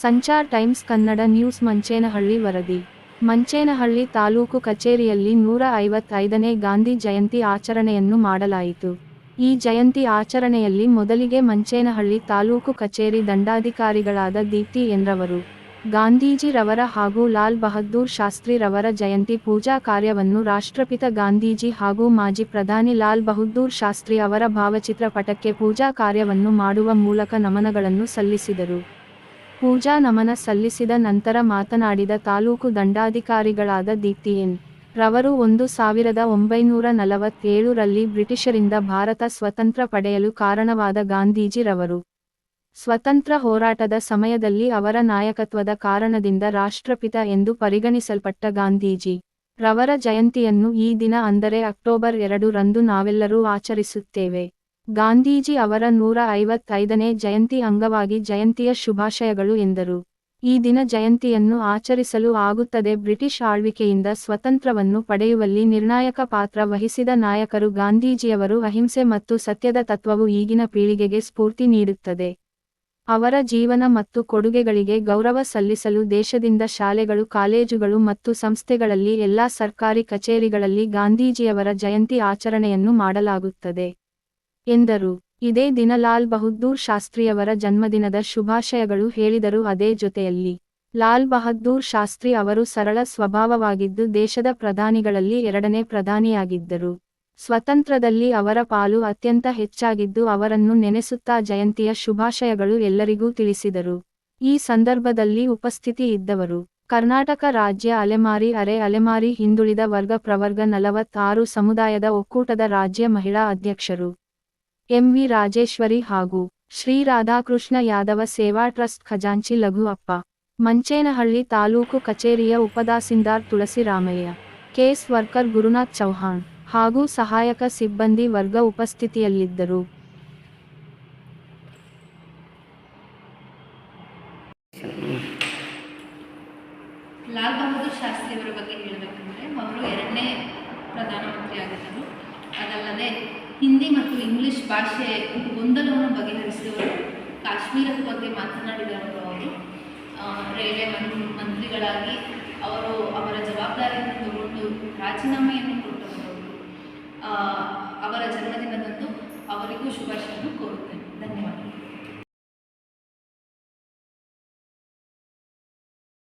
Sanchar times Kannada news Manchenahalli ವರದಿ. ಮಂಚೇನಹಳ್ಳಿ ತಾಲೂಕು ಕಚೇರಿಯಲ್ಲಿ ನೂರ ಐವತ್ತೈದನೇ ಗಾಂಧಿ ಜಯಂತಿ ಆಚರಣೆಯನ್ನು ಮಾಡಲಾಯಿತು. ಈ ಜಯಂತಿ ಆಚರಣೆಯಲ್ಲಿ ಮೊದಲಿಗೆ ಮಂಚೇನಹಳ್ಳಿ ತಾಲೂಕು ಕಚೇರಿ ದಂಡಾಧಿಕಾರಿಗಳಾದ ದೀಪ್ತಿ ಎನ್ರವರು ಗಾಂಧೀಜಿ ರವರ ಹಾಗೂ ಲಾಲ್ ಬಹದ್ದೂರ್ ಶಾಸ್ತ್ರಿ ರವರ ಜಯಂತಿ ಪೂಜಾ ಕಾರ್ಯವನ್ನು ರಾಷ್ಟ್ರಪಿತ ಗಾಂಧೀಜಿ ಹಾಗೂ ಮಾಜಿ ಪ್ರಧಾನಿ ಲಾಲ್ ಬಹದ್ದೂರ್ ಶಾಸ್ತ್ರಿ ಅವರ ಭಾವಚಿತ್ರ ಪಟಕ್ಕೆ ಪೂಜಾ ಕಾರ್ಯವನ್ನು ಮಾಡುವ ಮೂಲಕ ನಮನಗಳನ್ನು ಸಲ್ಲಿಸಿದರು. ಪೂಜಾ ನಮನ ಸಲ್ಲಿಸಿದ ನಂತರ ಮಾತನಾಡಿದ ತಾಲೂಕು ದಂಡಾಧಿಕಾರಿಗಳಾದ ದೀಪ್ತಿ ಎನ್ ರವರು ಒಂದು ಸಾವಿರದ ಒಂಬೈನೂರ ನಲವತ್ತೇಳರಲ್ಲಿ ಬ್ರಿಟಿಷರಿಂದ ಭಾರತ ಸ್ವತಂತ್ರ ಪಡೆಯಲು ಕಾರಣವಾದ ಗಾಂಧೀಜಿ ರವರು. ಸ್ವತಂತ್ರ ಹೋರಾಟದ ಸಮಯದಲ್ಲಿ ಅವರ ನಾಯಕತ್ವದ ಕಾರಣದಿಂದ ರಾಷ್ಟ್ರಪಿತ ಎಂದು ಪರಿಗಣಿಸಲ್ಪಟ್ಟ ಗಾಂಧೀಜಿ ರವರ ಜಯಂತಿಯನ್ನು ಈ ದಿನ ಅಂದರೆ ಅಕ್ಟೋಬರ್ ಎರಡು ರಂದು ನಾವೆಲ್ಲರೂ ಆಚರಿಸುತ್ತೇವೆ. ಗಾಂಧೀಜಿ ಅವರ ನೂರ ಐವತ್ತೈದನೇ ಜಯಂತಿ ಅಂಗವಾಗಿ ಜಯಂತಿಯ ಶುಭಾಶಯಗಳು ಎಂದರು. ಈ ದಿನ ಜಯಂತಿಯನ್ನು ಆಚರಿಸಲು ಆಗುತ್ತದೆ ಬ್ರಿಟಿಷ್ ಆಳ್ವಿಕೆಯಿಂದ ಸ್ವತಂತ್ರವನ್ನು ಪಡೆಯುವಲ್ಲಿ ನಿರ್ಣಾಯಕ ಪಾತ್ರ ವಹಿಸಿದ ನಾಯಕರು ಗಾಂಧೀಜಿಯವರು ಅಹಿಂಸೆ ಮತ್ತು ಸತ್ಯದ ತತ್ವವು ಈಗಿನ ಪೀಳಿಗೆಗೆ ಸ್ಫೂರ್ತಿ ನೀಡುತ್ತದೆ. ಅವರ ಜೀವನ ಮತ್ತು ಕೊಡುಗೆಗಳಿಗೆ ಗೌರವ ಸಲ್ಲಿಸಲು ದೇಶದಿಂದ ಶಾಲೆಗಳು, ಕಾಲೇಜುಗಳು ಮತ್ತು ಸಂಸ್ಥೆಗಳಲ್ಲಿ ಎಲ್ಲಾ ಸರ್ಕಾರಿ ಕಚೇರಿಗಳಲ್ಲಿ ಗಾಂಧೀಜಿಯವರ ಜಯಂತಿ ಆಚರಣೆಯನ್ನು ಮಾಡಲಾಗುತ್ತದೆ. ಎಂದರು. ಇದೇ ದಿನ ಲಾಲ್ ಬಹದ್ದೂರ್ ಶಾಸ್ತ್ರಿಯವರ ಜನ್ಮದಿನದ ಶುಭಾಶಯಗಳು ಹೇಳಿದರು. ಅದೇ ಜೊತೆಯಲ್ಲಿ ಲಾಲ್ ಬಹದ್ದೂರ್ ಶಾಸ್ತ್ರಿ ಅವರು ಸರಳ ಸ್ವಭಾವವಾಗಿದ್ದು ದೇಶದ ಪ್ರಧಾನಿಗಳಲ್ಲಿ ಎರಡನೇ ಪ್ರಧಾನಿಯಾಗಿದ್ದರು. ಸ್ವತಂತ್ರದಲ್ಲಿ ಅವರ ಪಾಲು ಅತ್ಯಂತ ಹೆಚ್ಚಾಗಿದ್ದು ಅವರನ್ನು ನೆನೆಸುತ್ತಾ ಜಯಂತಿಯ ಶುಭಾಶಯಗಳು ಎಲ್ಲರಿಗೂ ತಿಳಿಸಿದರು. ಈ ಸಂದರ್ಭದಲ್ಲಿ ಉಪಸ್ಥಿತಿ ಇದ್ದವರು ಕರ್ನಾಟಕ ರಾಜ್ಯ ಅಲೆಮಾರಿ ಅರೆ ಅಲೆಮಾರಿ ಹಿಂದುಳಿದ ವರ್ಗ ಪ್ರವರ್ಗ ನಲವತ್ತಾರು ಸಮುದಾಯದ ಒಕ್ಕೂಟದ ರಾಜ್ಯ ಮಹಿಳಾ ಅಧ್ಯಕ್ಷರು. ಎಂವಿ ರಾಜೇಶ್ವರಿ ಹಾಗೂ ಶ್ರೀ ರಾಧಾಕೃಷ್ಣ ಯಾದವ ಸೇವಾ ಟ್ರಸ್ಟ್ ಖಜಾಂಚಿ ಲಘು ಅಪ್ಪ, ಮಂಚೇನಹಳ್ಳಿ ತಾಲೂಕು ಕಚೇರಿಯ ಉಪದಾಸಿಂದಾರ್ ತುಳಸಿ ರಾಮಯ್ಯ ಕೇಸ್ ವರ್ಕರ್ ಗುರುನಾಥ್ ಚೌಹಾಣ್ ಹಾಗೂ ಸಹಾಯಕ ಸಿಬ್ಬಂದಿ ವರ್ಗ ಉಪಸ್ಥಿತಿಯಲ್ಲಿದ್ದರು. ಲಾಲ್ ಬಹದ್ದೂರ್ ಶಾಸ್ತ್ರಿಯವರ ಬಗ್ಗೆ ಹೇಳಬೇಕಂದ್ರೆ, ಅವರು ಎರಡನೇ ಪ್ರಧಾನಮಂತ್ರಿ ಆಗಿದ್ದರು ಅದಲ್ಲದೆ ಹಿಂದಿ ಮತ್ತು ಇಂಗ್ಲಿಷ್ ಭಾಷೆ ಗೊಂದಲವನ್ನು ಬಗೆಹರಿಸಿದವರು ಕಾಶ್ಮೀರದ ಬಗ್ಗೆ ಮಾತನಾಡಿದವರು ಅವರು ರೈಲ್ವೆ ಮಂತ್ರಿಗಳಾಗಿ ಅವರು ಅವರ ಜವಾಬ್ದಾರಿಯನ್ನು ತಗೊಂಡು ರಾಜೀನಾಮೆಯನ್ನು ಕೊಟ್ಟವರು. ಅವರ ಜನ್ಮದಿನದಂದು ಅವರಿಗೂ ಶುಭಾಶಯವನ್ನು ಕೋರುತ್ತೇನೆ.